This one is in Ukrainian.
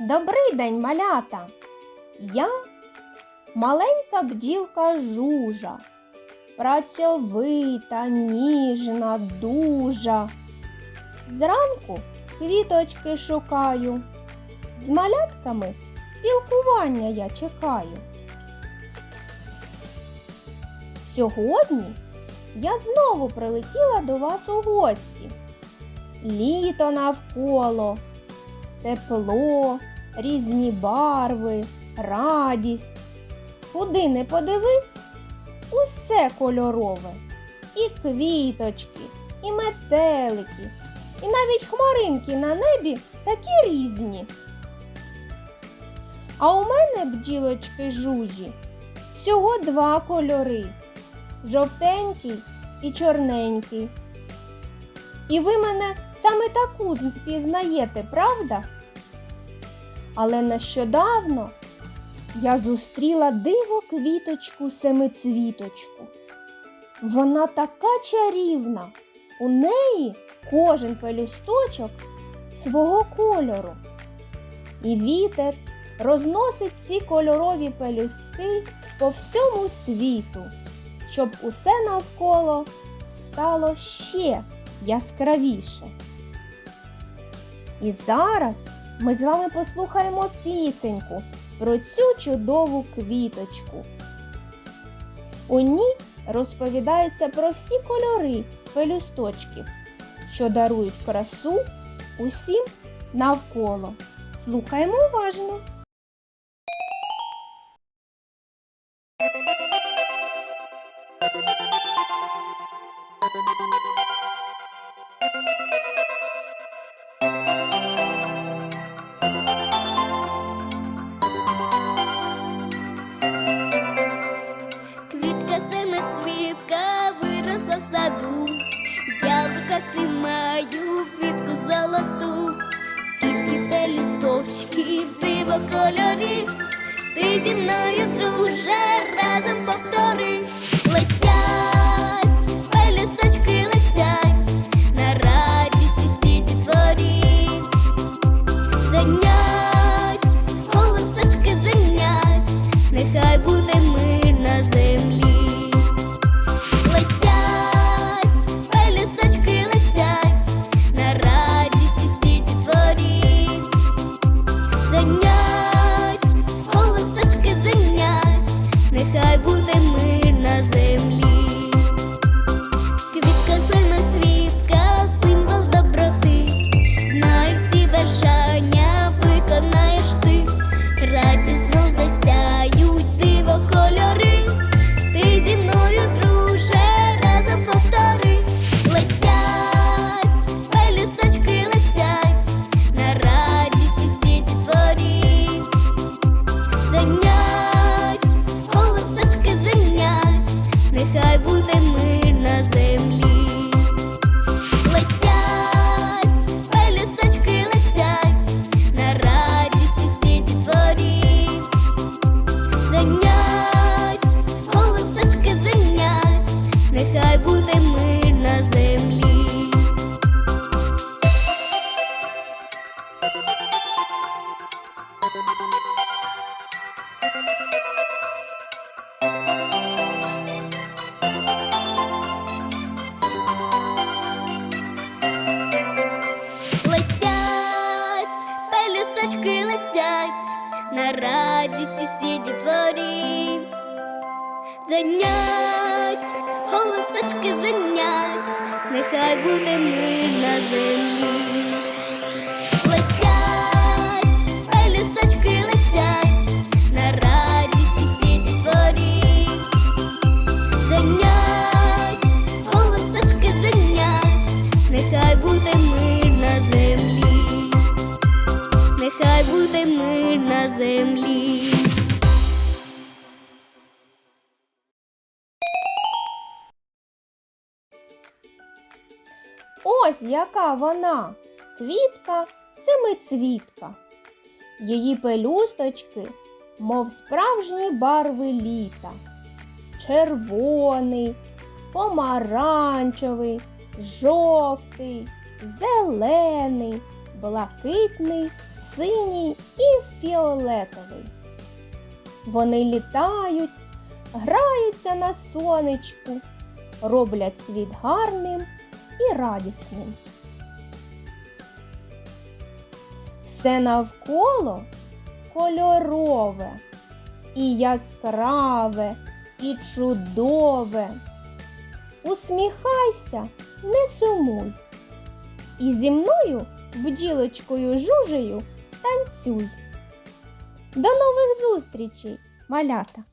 Добрий день, малята! Я маленька бджілка жужа, працьовита, ніжна, дужа. Зранку квіточки шукаю, з малятками спілкування я чекаю. Сьогодні я знову прилетіла до вас у гості. Літо навколо, тепло, різні барви, радість. Куди не подивись, усе кольорове. І квіточки, і метелики, і навіть хмаринки на небі такі різні. А у мене бджілочки жужі всього два кольори жовтенький і чорненький. І ви мене саме таку впізнаєте, правда? Але нещодавно я зустріла диво квіточку семицвіточку. Вона така чарівна. У неї кожен пелюсточок свого кольору. І вітер розносить ці кольорові пелюстки по всьому світу, щоб усе навколо стало ще яскравіше. І зараз ми з вами послухаємо пісеньку про цю чудову квіточку. У ній розповідається про всі кольори пелюсточків, що дарують красу усім навколо. Слухаємо уважно. Золоту, скільки пелюсточків, диво кольорів, ти зі мною, друже, разом повтори. Летять, пелюсточки летять, на радість усі дітворі. Зайнять, голосочки зайнять, нехай буде мир на землі. Буде мир на землі. Ось яка вона, квітка семицвітка. Її пелюсточки, мов справжні барви літа. Червоний, помаранчевий, жовтий, зелений, блакитний, синій і фіолетовий. Вони літають, граються на сонечку, роблять світ гарним і радісним. Все навколо кольорове, і яскраве, і чудове. Усміхайся, не сумуй. І зі мною, бджілочкою жужею, танцюй. До нових зустрічей, малята!